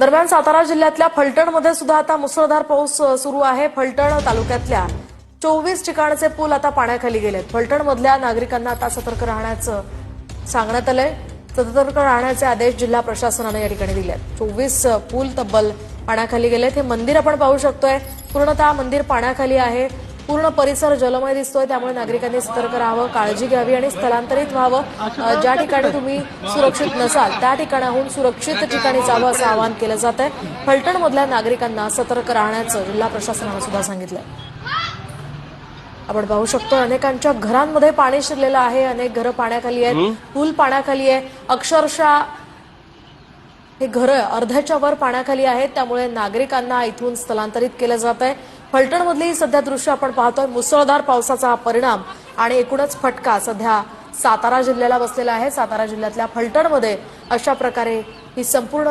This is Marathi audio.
दरम्यान सातारा जिल्ह्यातल्या फलटणमध्ये सुद्धा आता मुसळधार पाऊस सुरू आहे. फलटण तालुक्यातल्या चोवीस ठिकाणचे पूल आता पाण्याखाली गेलेत. फलटणमधल्या नागरिकांना आता सतर्क राहण्याचं सांगण्यात आलंय. सतर्क राहण्याचे आदेश जिल्हा प्रशासनानं या ठिकाणी दिले आहेत चोवीस पूल तब्बल पाण्याखाली गेलेत. हे मंदिर आपण पाहू शकतोय. पूर्णतः मंदिर पाण्याखाली आहे. पूर्ण परिसर जलमय दिसतोय त्यामुळे नागरिकांनी सतर्क राहावं काळजी घ्यावी आणि स्थलांतरित व्हावं. ज्या ठिकाणी तुम्ही सुरक्षित नसाल त्या ठिकाणाहून सुरक्षित ठिकाणी जावं असं आवाहन केलं जात आहे फलटणमधल्या नागरिकांना सतर्क राहण्याचं जिल्हा प्रशासनानं सुद्धा सांगितलंय. आपण पाहू शकतो अनेकांच्या घरांमध्ये पाणी शिरलेलं आहे अनेक घरं पाण्याखाली आहेत पूल पाण्याखाली आहे. अक्षरशः हे घरं अर्ध्याच्या वर पाण्याखाली आहेत त्यामुळे नागरिकांना इथून स्थलांतरित केलं जात आहे. फलटणमधली सध्या दृश्य आपण पाहतोय मुसळधार पावसाचा हा परिणाम आणि एकूणच फटका सध्या सातारा जिल्ह्याला बसलेला आहे. सातारा जिल्ह्यातल्या फलटणमध्ये अशा प्रकारे ही संपूर्ण